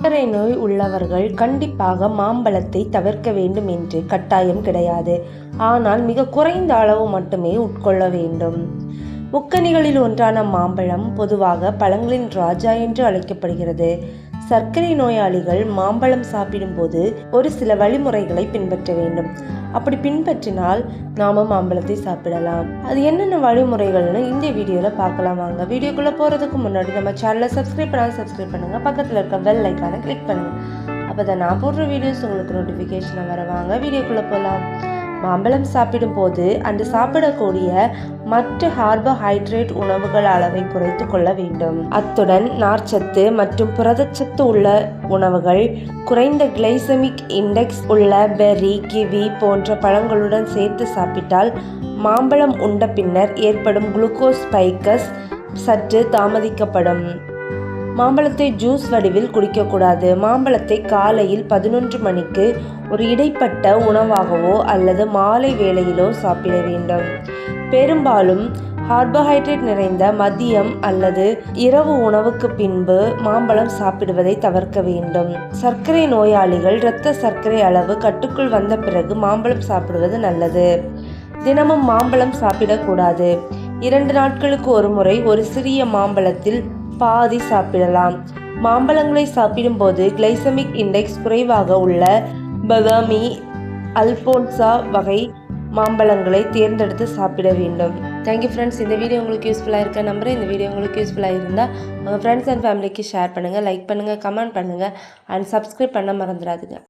சர்க்கரை நோய் உள்ளவர்கள் கண்டிப்பாக மாம்பழத்தை தவிர்க்க வேண்டும் என்று கட்டாயம் கிடையாது. ஆனால் மிக குறைந்த அளவு மட்டுமே உட்கொள்ள வேண்டும். முக்கனிகளில் ஒன்றான மாம்பழம் பொதுவாக பழங்களின் ராஜா என்று அழைக்கப்படுகிறது. சர்க்கரை நோயாளிகள் மாம்பழம் சாப்பிடும்போது ஒரு சில வழிமுறைகளை பின்பற்ற வேண்டும். அப்படி பின்பற்றினால் நாம மாம்பழத்தை சாப்பிடலாம். அது என்னென்ன வழிமுறைகள்னு இந்த வீடியோவில் பார்க்கலாம் வாங்க. வீடியோக்குள்ளே போகிறதுக்கு முன்னாடி நம்ம சேனலை சப்ஸ்கிரைப் பண்ணாலும் சப்ஸ்கிரைப் பண்ணுங்கள் பக்கத்தில் இருக்க பெல் ஐக்கானை கிளிக் பண்ணுங்கள் அப்போ தான் நான் போடுற வீடியோஸ் உங்களுக்கு நோட்டிஃபிகேஷனாக வர வாங்க. வீடியோக்குள்ளே போகலாம் மாம்பழம் சாப்பிடும்போது அந்த சாப்பிடக்கூடிய மற்ற கார்போஹைட்ரேட் உணவுகள் அளவை குறைத்து கொள்ள வேண்டும். அத்துடன் நார்ச்சத்து மற்றும் புரதச்சத்து உள்ள உணவுகள் குறைந்த கிளைசமிக் இண்டெக்ஸ் உள்ள பெர்ரி கிவி போன்ற பழங்களுடன் சேர்த்து சாப்பிட்டால் மாம்பழம் உண்ட பின்னர் ஏற்படும் குளுக்கோஸ் ஸ்பைக்கஸ் சற்று தாமதிக்கப்படும். மாம்பழத்தை ஜூஸ் வடிவில் குடிக்கக்கூடாது. மாம்பழத்தை காலையில் பதினொன்று மணிக்கு ஒரு இடைப்பட்ட உணவாகவோ அல்லது மாலை வேளையிலோ சாப்பிட வேண்டும். பெரும்பாலும் கார்போஹைட்ரேட் நிறைந்த மதியம் அல்லது இரவு உணவுக்கு பின்பு மாம்பழம் சாப்பிடுவதை தவிர்க்க வேண்டும். சர்க்கரை நோயாளிகள் இரத்த சர்க்கரை அளவு கட்டுக்குள் வந்த பிறகு மாம்பழம் சாப்பிடுவது நல்லது. தினமும் மாம்பழம் சாப்பிடக்கூடாது. இரண்டு நாட்களுக்கு ஒரு முறை ஒரு சிறிய மாம்பழத்தில் பாதி சாப்பிடலாம். மாம்பழங்களை சாப்பிடும்போது கிளைசமிக் இண்டெக்ஸ் குறைவாக உள்ள பதாமி அல்போன்சா வகை மாம்பழங்களை தேர்ந்தெடுத்து சாப்பிட வேண்டும். தேங்க்யூ ஃப்ரெண்ட்ஸ் இந்த வீடியோ உங்களுக்கு யூஸ்ஃபுல்லாக இருக்க நம்புகிறேன் இந்த வீடியோ உங்களுக்கு யூஸ்ஃபுல்லாக இருந்தால் உங்கள் ஃப்ரெண்ட்ஸ் அண்ட் ஃபேமிலிக்கு ஷேர் பண்ணுங்கள் லைக் பண்ணுங்கள் கமெண்ட் பண்ணுங்கள் அண்ட் சப்ஸ்கிரைப் பண்ண மறந்துடாதுங்க.